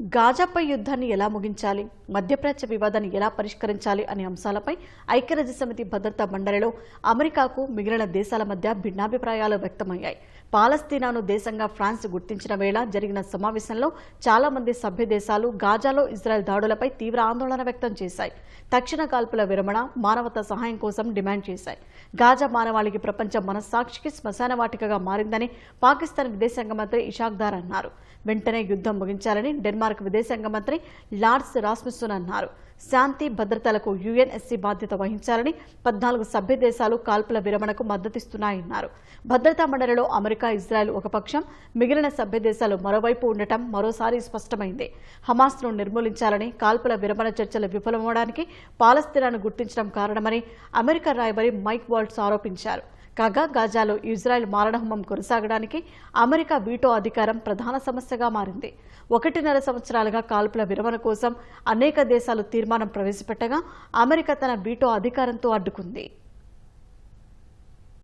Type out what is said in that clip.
గాజాపై యుద్ధాన్ని ఎలా ముగించాలి? మధ్యప్రాచ్య వివాదాన్ని ఎలా పరిష్కరించాలి అనే అంశాలపై ఐక్యరాజ్య సమితి భద్రతా మండలిలో అమెరికాకు మిగిలిన దేశాల మధ్య భిన్నాభిప్రాయాలు వ్యక్తమయ్యాయి. పాలస్తీనాను దేశంగా ఫ్రాన్స్ గుర్తించిన వేళ జరిగిన సమావేశంలో చాలా మంది సభ్య దేశాలు గాజాలో ఇజ్రాయెల్ దాడులపై తీవ్ర ఆందోళన వ్యక్తం చేశాయి. తక్షణ కాల్పుల విరమణ మానవత సహాయం కోసం డిమాండ్ చేశాయి. గాజా మానవాళికి ప్రపంచ మనస్సాక్షికి శ్మశాన వాటికగా మారిందని పాకిస్తాన్ విదేశాంగ మంత్రి ఇషాక్ దార్ అన్నారు. వెంటనే యుద్ధం ముగించాలని డెన్మార్క్ విదేశాంగ మంత్రి లార్డ్స్ రాస్మిస్సన్ అన్నారు. శాంతి భద్రతలకు యుఎన్ఎస్సీ బాధ్యత వహించాలని పద్నాలుగు సభ్య దేశాలు కాల్పుల విరమణకు మద్దతిస్తున్నాయన్నారు. భద్రతా మండలిలో అమెరికా ఇజ్రాయెల్ ఒక పక్షం మిగిలిన సభ్య దేశాలు మరోవైపు ఉండటం మరోసారి స్పష్టమైంది. హమాస్ను నిర్మూలించాలని కాల్పుల విరమణ చర్చలు విఫలమవడానికి పాలస్తీనాను గుర్తించడం కారణమని అమెరికా రాయబారి మైక్ వాల్ట్స్ ఆరోపించారు. కాగా గాజాలో ఇజ్రాయెల్ మారణహోమం కొనసాగడానికి అమెరికా వీటో అధికారం ప్రధాన సమస్యగా మారింది. ఒకటిన్నర సంవత్సరాలుగా కాల్పుల విరమణ కోసం అనేక దేశాలు తీర్మానం ప్రవేశపెట్టగా అమెరికా తన వీటో అధికారంతో అడ్డుకుంది.